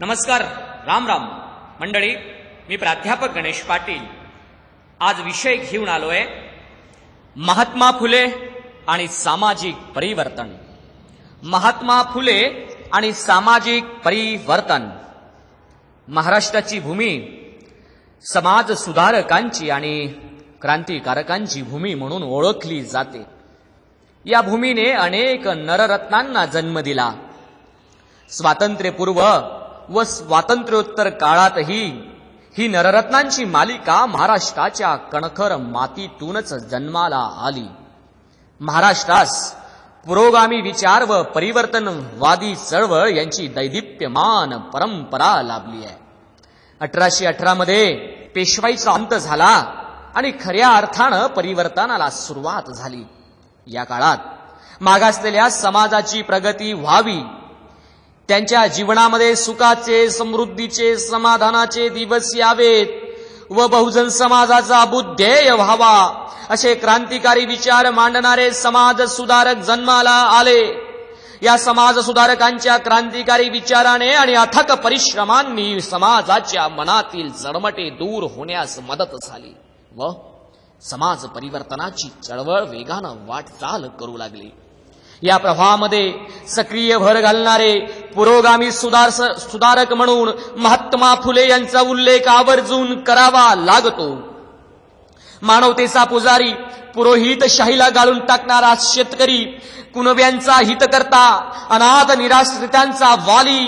नमस्कार राम राम. मंडळी मी प्राध्यापक गणेश पाटील. आज विषय घेऊन आलोय महात्मा फुले आणि सामाजिक परिवर्तन. महात्मा फुले आणि सामाजिक परिवर्तन. महाराष्ट्राची भूमी समाज सुधारकांची आणि क्रांतिकारकांची भूमी म्हणून ओळखली जाते. या भूमीने अनेक नररत्नांना जन्म दिला. स्वातंत्र्यपूर्व व स्वातंत्र्योत्तर काळातही ही नररत्नांची मालिका महाराष्ट्राच्या कणखर मातीतूनच जन्माला आली. महाराष्ट्रास पुरोगामी विचार व परिवर्तनवादी चळवळ यांची दैदिप्यमान परंपरा लाभली आहे. अठराशे अठरा मध्ये पेशवाईचा अंत झाला आणि खऱ्या अर्थानं परिवर्तनाला सुरुवात झाली. या काळात मागासलेल्या समाजाची प्रगती व्हावी त्यांच्या जीवनामध्ये सुखाचे समृद्धीचे समाधानाचे दिवस यावेत. व बहुजन समाजाचा बुद्धेय व्हावा असे क्रांतिकारी विचार मांडणारे समाज सुधारक जन्माला आले. या समाज सुधारकांच्या क्रांतिकारी विचाराने आणि अथक परिश्रमांनी समाजाच्या मनातील जडमटे दूर होण्यास मदत झाली व समाज परिवर्तनाची चळवळ वेगानं वाटचाल करू लागली. या प्रवाहामध्ये सक्रिय भर घालणारे पुरोगामी सुधार सुधारक म्हणून महात्मा फुले यांचा उल्लेख आवर्जून करावा लागतो. मानवतेचा पुजारी पुरोहित शाहीला गाळून टाकणारा शेतकरी कुणब्यांचा हितकर्ता अनाथ निराश्रितांचा वाली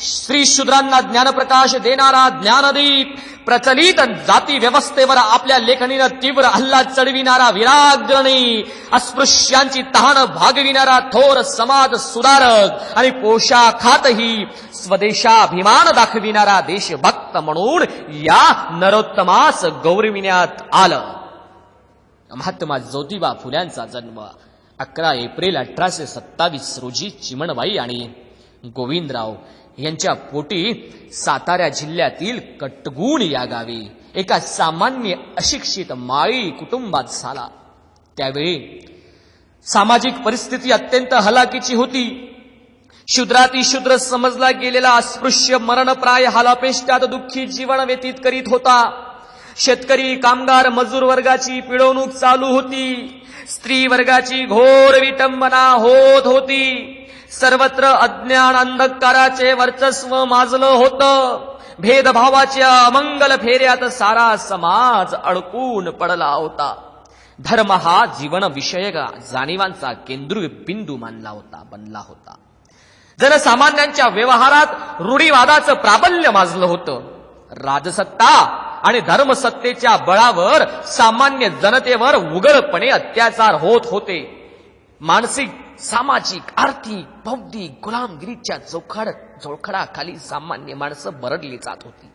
श्री शूद्रांना ज्ञानप्रकाश देणारा ज्ञानदीप प्रचलित जाती व्यवस्थेवर आपल्या लेखणीनं तीव्र हल्ला चढविणारा विराग्रणी अस्पृश्यांची तहान भागविणारा थोर समाज सुधारक आणि पोशाखातही स्वदेशाभिमान दाखविणारा देशभक्त म्हणून या नरोत्तमास गौरविण्यात आलं. महात्मा ज्योतिबा फुल्यांचा जन्म अकरा एप्रिल अठराशे सत्तावीस रोजी चिमणबाई आणि गोविंदराव यांच्या पोटी सातारा जिल्ह्यातील कटगुण या गावी एका सामान्य अशिक्षित माळी कुटुंबात झाला. त्यावेळी सामाजिक परिस्थिती अत्यंत हलाकीची होती. शूद्राती शूद्र समजला गेलेला अस्पृश्य मरणप्राय हालापेष्टात दुःखी जीवन व्यतीत करीत होता. शेतकरी कामगार मजूर वर्गाची पिळवणूक चालू होती. स्त्री वर्गाची घोर विटंबना होत होती. सर्वत्र अज्ञान अंधकाराचे वर्चस्व माजलं होतं. भेदभावाच्या अमंगल फेऱ्यात सारा समाज अडकून पडला होता. धर्म हा जीवन विषयक जाणीवांचा केंद्र बिंदू मानला होता बनला होता. जनसामान्यांच्या व्यवहारात रूढीवादाचं प्राबल्य माजलं होतं. राजसत्ता आणि धर्मसत्तेच्या बळावर सामान्य जनतेवर उघडपणे अत्याचार होत होते. मानसिक सामाजिक आर्थिक बौद्धिक गुलामगिरीच्या जोखड जोखडाखाली सामान्य माणसं बरडली जात होती.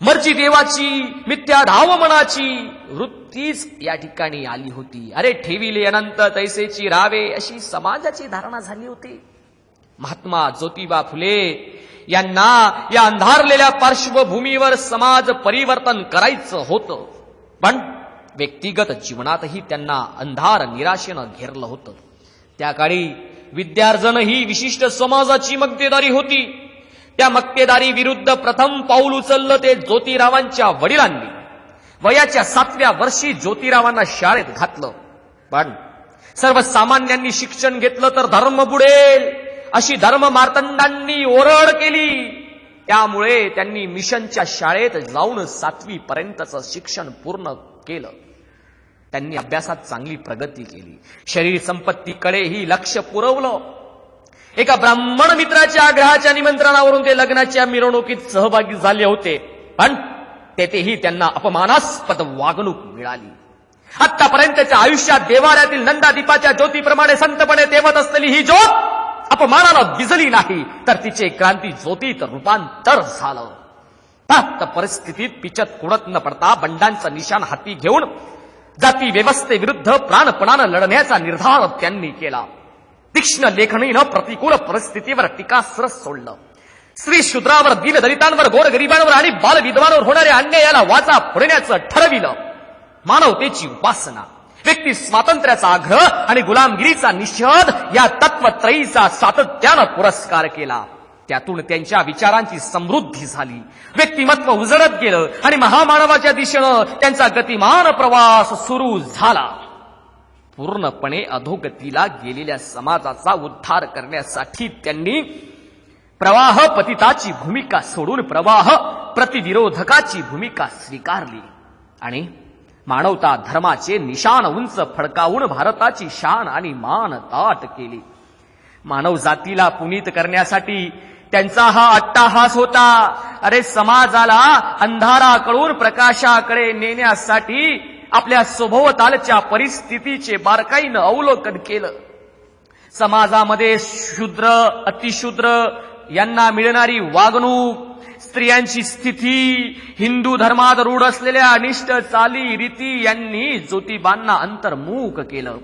मर्जी देवाची मिथ्या धावमनाची वृत्तीच या ठिकाणी आली होती. अरे ठेविले अनंत तैसेची रावे अशी समाजाची धारणा झाली होती. महात्मा ज्योतिबा फुले यांना या अंधारलेल्या पार्श्वभूमीवर समाज परिवर्तन करायचं होतं. पण व्यक्तिगत जीवनातही त्यांना अंधार निराशेनं घेरलं होतं. त्या काळी विद्यार्जन ही विशिष्ट समाजाची मक्तेदारी होती. त्या मक्तेदारी विरुद्ध प्रथम पाऊल उचललं ते ज्योतिरावांच्या वडिलांनी. वयाच्या सातव्या वर्षी ज्योतिरावांना शाळेत घातलं. पण सर्वसामान्यांनी शिक्षण घेतलं तर धर्म बुडेल अशी धर्म मार्तंडांनी ओरड केली. त्यामुळे त्यांनी मिशनच्या शाळेत जाऊन सातवी पर्यंतचं शिक्षण पूर्ण केलं. त्यांनी अभ्यासात चांगली प्रगती केली. शरीर संपत्तीकडेही लक्ष पुरवलं. एका ब्राह्मण मित्राच्या आग्रहाच्या निमंत्रणावरून ते लग्नाच्या मिरवणुकीत सहभागी झाले होते. पण तेथेही त्यांना अपमानास्पद वागणूक मिळाली. आतापर्यंतच्या आयुष्यात देवाऱ्यातील नंदादीपाच्या ज्योतीप्रमाणे संतपणे तेवत असलेली ही ज्योत अपमानाला दिसली नाही तर तिचे क्रांती ज्योतीत रूपांतर झालं. फक्त परिस्थितीत पिचत कुडत न पडता बंडांचा निशाण हाती घेऊन जाती व्यवस्थेविरुद्ध प्राणपणानं लढण्याचा निर्धार त्यांनी केला. तीक्ष्ण लेखणीनं प्रतिकूल परिस्थितीवर टीकास्त्र सोडलं. स्त्री शूद्रावर दलितांवर गोरगरिबांवर आणि बालविधवांवर होणाऱ्या अन्यायाला वाचा फोडण्याचं ठरविलं. मानवतेची उपासना व्यक्ती स्वातंत्र्याचा आग्रह आणि गुलामगिरीचा निषेध या तत्वत्रयीचा सातत्यानं पुरस्कार केला. त्यातून त्यांच्या विचारांची समृद्धी झाली. व्यक्तिमत्व उजळत गेलं आणि महामानवाच्या दिशेनं त्यांचा गतिमान प्रवास सुरू झाला. पूर्णपणे अधोगतीला गेलेल्या समाजाचा उद्धार करण्यासाठी त्यांनी प्रवाह पतिताची भूमिका सोडून प्रवाह प्रतिविरोधकाची भूमिका स्वीकारली. आणि मानवता धर्माचे निशाण उंच फडकावून भारताची शान आणि मान ताट केली. मानव जातीला पुनीत करण्यासाठी त्यांचा हा अट्टाहास होता. अरे समाजाला अंधाराकडून प्रकाशाकडे नेण्यासाठी आपल्या सभोवतालच्या परिस्थितीचे बारकाईनं अवलोकन केलं. समाजामध्ये शूद्र अतिशूद्र यांना मिळणारी वागणूक स्त्रियांची स्थिती हिंदू धर्मात रूढ असलेल्या अनिष्ट चाली रीती यांनी ज्योतिबांना अंतर्मुख केलं.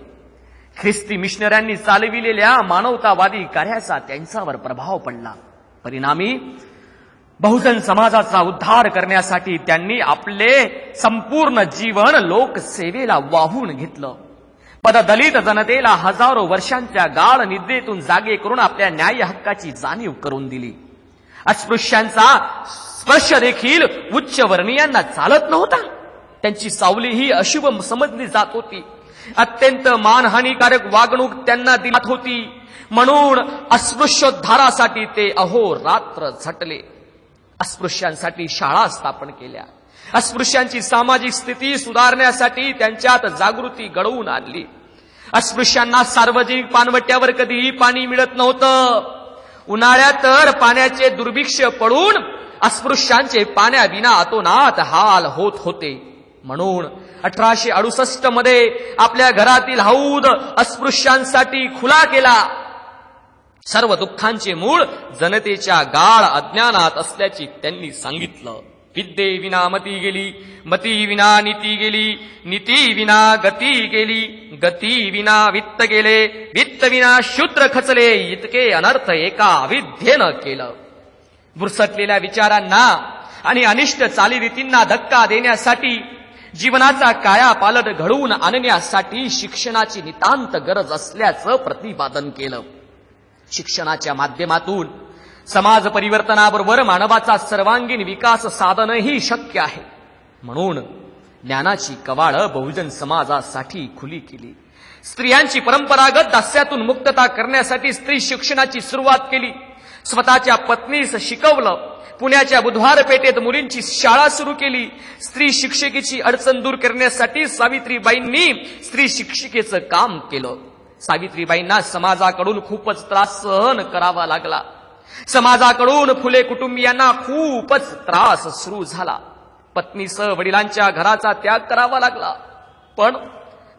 ख्रिस्ती मिशनऱ्यांनी चालविलेल्या मानवतावादी कार्याचा त्यांच्यावर प्रभाव पडला. परिणामी बहुजन समाजाचा उद्धार करण्यासाठी त्यांनी आपले संपूर्ण जीवन लोकसेवेला वाहून घेतलं. पददलित जनतेला हजारो वर्षांच्या गाळ निद्रेतून जागे करून आपल्या न्याय हक्काची जाणीव करून दिली. अस्पृश्यांचा स्पर्श देखील उच्च वर्णीयांना चालत नव्हता. त्यांची सावली ही अशुभ समजली जात होती. अत्यंत मानहानिकारक वागणूक त्यांना दिलात होती. म्हणून अस्पृश्योद्धारासाठी ते अहोरात्र झटले. अस्पृश्यांसाठी शाळा स्थापन केल्या. अस्पृश्यांची सामाजिक स्थिती सुधारण्यासाठी त्यांच्यात जागृती घडवून आणली. अस्पृश्यांना सार्वजनिक पानवट्यावर कधीही पाणी मिळत नव्हतं. उन्हाळ्यात तर पाण्याचे दुर्भिक्ष पडून अस्पृश्यांचे पाण्याविना अतोनात हाल होत होते. म्हणून अठराशे अडुसष्टमध्ये आपल्या घरातील हौद अस्पृश्यांसाठी खुला केला. सर्व दुःखांचे मूळ जनतेच्या गाळ अज्ञानात असल्याचे त्यांनी सांगितलं. विद्ये विना मती गेली मती विना नीती गेली नीती विना गती गेली गती विना वित्त गेले वित्त विना शूद्र खचले इतके अनर्थ एका अविद्येनं केलं. बुरसटलेल्या विचारांना आणि अनिष्ट चालीरीतींना धक्का देण्यासाठी जीवनाचा कायापालट घडवून आणण्यासाठी शिक्षणाची नितांत गरज असल्याचं प्रतिपादन केलं. शिक्षणाच्या माध्यमातून समाज परिवर्तनाबरोबर मानवाचा सर्वांगीण विकास साधनही शक्य आहे. म्हणून ज्ञानाची कवाळं बहुजन समाजासाठी खुली केली. स्त्रियांची परंपरागत दास्यातून मुक्तता करण्यासाठी स्त्री शिक्षणाची सुरुवात केली. स्वतःच्या पत्नीस शिकवलं. पुण्याच्या बुधवार पेठेत मुलींची शाळा सुरू केली. स्त्री शिक्षिकेची अडचण दूर करण्यासाठी सावित्रीबाईंनी स्त्री शिक्षिकेचं काम केलं. सावित्रीबाईंना समाजाकडून खूपच त्रास सहन करावा लागला. समाजाकडून फुले कुटुंबियांना खूपच त्रास सुरू झाला. पत्नीसह वडिलांच्या घराचा त्याग करावा लागला. पण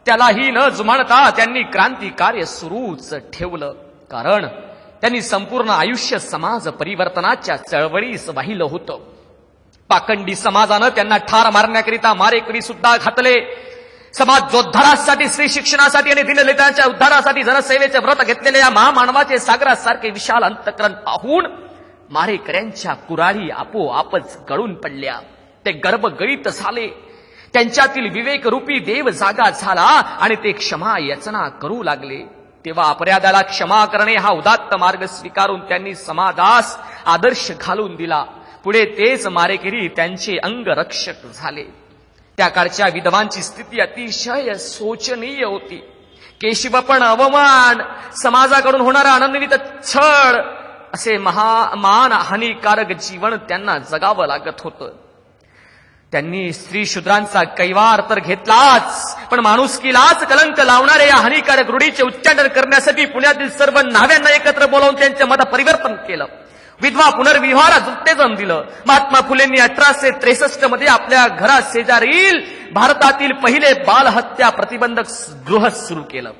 त्यालाही न जुमानता त्यांनी क्रांती कार्य सुरूच ठेवलं. कारण त्यांनी संपूर्ण आयुष्य समाज परिवर्तनाच्या चळवळीस वाहिलं होतं. पाखंडी समाजानं त्यांना ठार मारण्याकरिता मारेकरी सुद्धा घातले. समाज जोद्धारासाठी स्त्री शिक्षणासाठी आणि दिनलितांच्या उद्धारासाठी जनसेवेचे व्रत घेतलेल्या या महामानवाचे सागरासारखे विशाल अंतकरण पाहून मारेकऱ्यांच्या कुराळी आपोआपच गळून पडल्या. ते गर्भगळीत झाले. त्यांच्यातील विवेकरूपी देव जागा झाला आणि ते क्षमा याचना करू लागले. तेव्हा अपराधाला क्षमा करणे हा उदात्त मार्ग स्वीकारून त्यांनी समाजास आदर्श घालून दिला. पुढे तेच मारेकरी त्यांचे अंगरक्षक झाले. त्या काळच्या विधवांची स्थिती अतिशय शोचनीय होती. केशिवपण अवमान समाजाकडून होणारा आनंदित छळ असे महा मान हानिकारक जीवन त्यांना जगावं लागत होतं. त्यांनी स्त्री शूद्रांचा कैवार तर घेतलाच पण माणुसकीलाच कलंक लावणाऱ्या या हानिकारक रूढीचे उच्चाटन करण्यासाठी पुण्यातील सर्व नाव्यांना एकत्र बोलावून त्यांच्या मत परिवर्तन केलं. विधवा पुनर्विवाहाला उत्तेजन दिलं. महात्मा फुलेंनी अठराशे त्रेसष्टमध्ये आपल्या घरात शेजारील भारतातील पहिले बालहत्या प्रतिबंधक गृह सुरू केलं.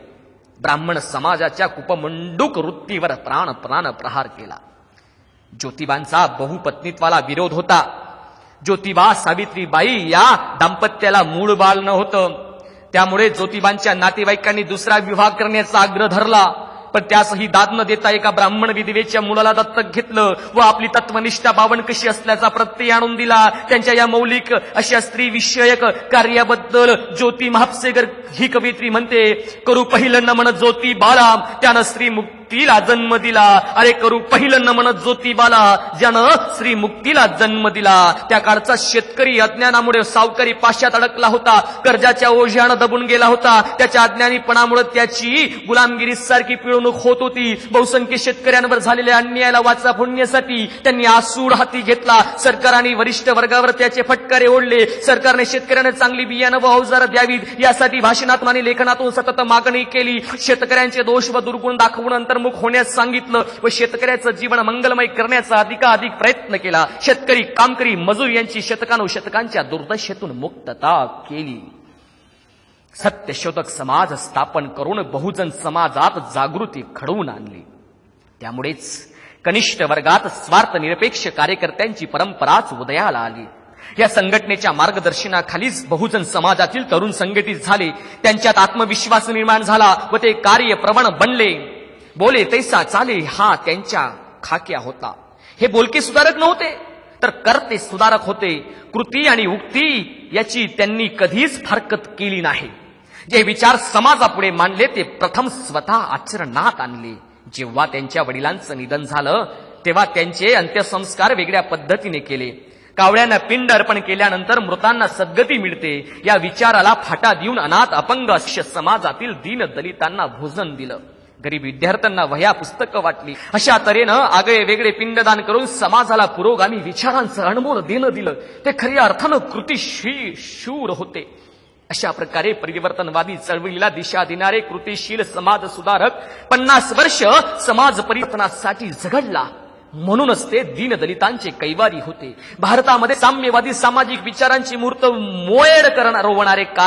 ब्राह्मण समाजाच्या कुपमंडूक वृत्तीवर प्राण प्राण प्रहार केला. ज्योतिबांचा बहुपत्नीत्वाला विरोध होता. ज्योतिबा सावित्रीबाई या दाम्पत्याला मूळ बाल नव्हतं. त्यामुळे ज्योतिबांच्या नातेवाईकांनी दुसरा विवाह करण्याचा आग्रह धरला. पण त्यासही दाद न देता एका ब्राह्मण विधवेच्या मुलाला दत्तक घेतलं व आपली तत्वनिष्ठा बावन कशी असल्याचा प्रत्यय आणून दिला. त्यांच्या या मौलिक अशा स्त्री विषयक कार्याबद्दल ज्योती महापसेगर ही कवित्री म्हणते करू पहिलं नमन ज्योती बाला त्यानं स्त्री मुक्त मुक्तीला जन्म दिला. अरे करू पहिलं नमन ज्योतिबाला ज्यानं श्री मुक्तीला जन्म दिला. त्या काळचा शेतकरी अज्ञानामुळे सावकारी पाश्यात अडकला होता. कर्जाच्या ओझ्यानं दबून गेला होता. त्याच्या अज्ञानीपणामुळे त्याची गुलामगिरी सारखी पिळवणूक होत होती. बहुसंख्य शेतकऱ्यांवर झालेल्या अन्यायाला वाचा फोडण्यासाठी त्यांनी आसूड हाती घेतला. सरकार आणि वरिष्ठ वर्गावर त्याचे फटकारे ओढले. सरकारने शेतकऱ्यांना चांगली बियाणं व अवजार द्यावीत. यासाठी भाषणातून आणि लेखनातून सतत मागणी केली. शेतकऱ्यांचे दोष व दुर्गुण दाखवून अंतर्मुख होण्यास सांगितलं व शेतकऱ्याचं जीवन मंगलमय करण्याचा अधिकाधिक प्रयत्न केला. शेतकरी कामकरी मजूर यांची शतकानुशतकांच्या दुर्दशेतून मुक्तता केली. सत्यशोधक समाज स्थापन करून बहुजन समाजात जागृती घडवून आणली. त्यामुळेच कनिष्ठ वर्गात स्वार्थ निरपेक्ष कार्यकर्त्यांची परंपराच उदयाला आली. या संघटनेच्या मार्गदर्शनाखालीच बहुजन समाजातील तरुण संघटित झाले. त्यांच्यात आत्मविश्वास निर्माण झाला व ते कार्यप्रवण बनले. बोले तैसा चाले हा त्यांच्या खाक्या होता। हे बोलके सुधारक नव्हते तर करते सुधारक होते कृती आणि उक्ती याची त्यांनी कधीच फरकत केली नाही. जे विचार समाजापुढे मांडले ते प्रथम स्वतः आचरणात आणले. जेव्हा त्यांच्या वडिलांचं निधन झालं तेव्हा त्यांचे अंत्यसंस्कार वेगळ्या पद्धतीने केले. कावळ्यांना पिंड अर्पण केल्यानंतर मृतांना सद्गती मिळते. या विचाराला फाटा देऊन अनाथ अपंग अश्य समाजातील दीन दलितांना भोजन दिलं. गरीब विद्यार्थ्यांना वह्या पुस्तकं वाटली. अशा तऱ्हेनं आगळे वेगळे पिंडदान करून समाजाला पुरोगामी विचारांचं अनमोल देणं दिलं. ते खऱ्या अर्थानं कृतीशी शूर होते. अशा प्रकारे परिवर्तनवादी चळवळीला दिशा देणारे कृतिशील समाज सुधारक पन्नास वर्ष समाज परिवर्तनासाठी झगडला. म्हणूनच ते दीनदलितांचे कैवारी होते. भारतामध्ये साम्यवादी सामाजिक विचारांची मूर्त मोयड करणार रोवणारे